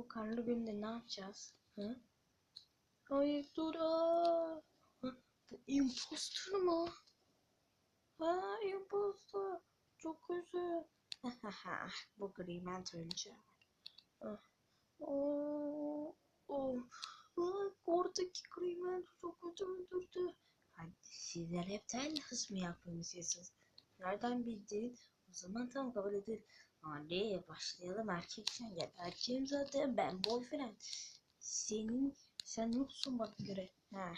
Bu karlı günde ne yapacağız? Hı? Hayır dur. aa! Bu impostor mu? Ha impostor. Çok kötü. Bu gri mentörünce. Oo, oh. Bak oradaki gri mentör çok kötü öldürdü. Hadi sizler hepten hız mı yapıyorsunuz? Nereden bildin? O zaman tam kabul edin. Hadi başlayalım erkeksen gel. Erkeğim zaten ben boyfriend. Senin sen yoksun bana göre. Ha.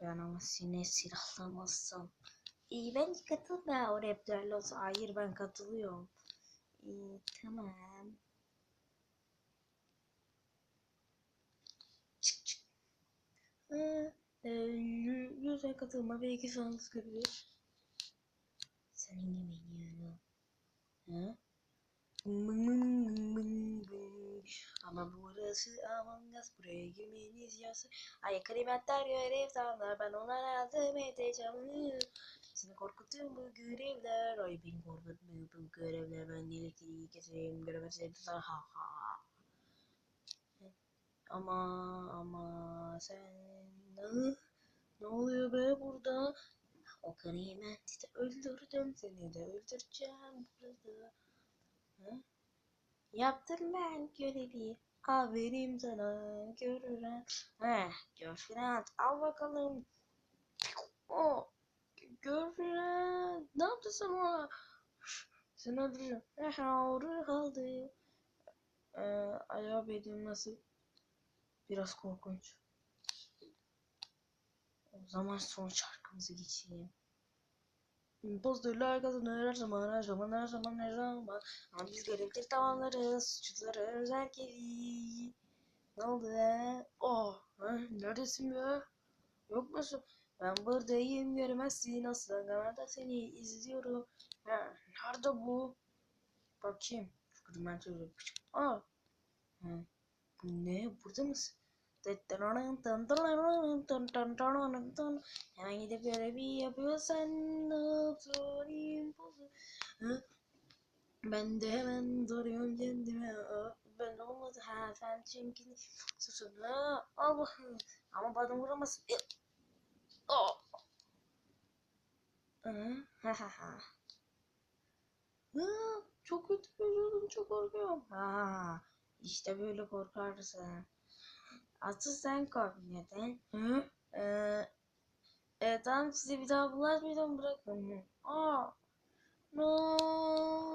Ben ama seni silahlamazsam. İyi ben katılma o raptorlu olsa. Hayır ben katılıyorum. İyi tamam. Çık çık. Ha, e, yü- yüze katılma belki sanız görebilir. Bing. Ama burası Among Us buraya girmeniz yasak. Ay kalimatlar görev tamamlar ben ona yardım edeceğim. Seni korkutuyor bu görevler. Ay beni korkutmuyor bu görevler. Ben elektriği keseyim tutar ha ha. Ama ama sen ne oluyor be burada? O karimenti de öldürdüm seni de öldüreceğim burada. Hı? Yaptım ben görevi. Aferin sana görüren. Heh, Görfrent al bakalım. O Görfrent ne yaptın sen ona? Seni öldüreceğim. Eha oraya kaldı. Ee, ayağı nasıl? Biraz korkunç. O zaman son şarkımızı geçeyim. İmpostörler kazanır her zaman her zaman her zaman her zaman. Ama biz görevleri tamamlarız. Suçluları özel geri. Ne oldu be? Oh, neredesin be? Yok musun? Ben buradayım göremezsin aslan kamerada seni izliyorum. Ha, nerede bu? Bakayım. Şu ben çocuk. Aa. Ha, bu ne? Burada mısın? Hemen gidip görevi yapıyorsan? Ben de hemen soruyorum kendime. Ben olmadı ha sen çünkü susun al bakayım. Ama bana vuramazsın. Hı, Ha ha ha. Çok kötü görüyorum çok korkuyorum. Ha, işte böyle korkarsın. Asıl sen kork neden? Hı? Ee, e, tamam size bir daha bulaşmayacağım bırakın. Aa. No.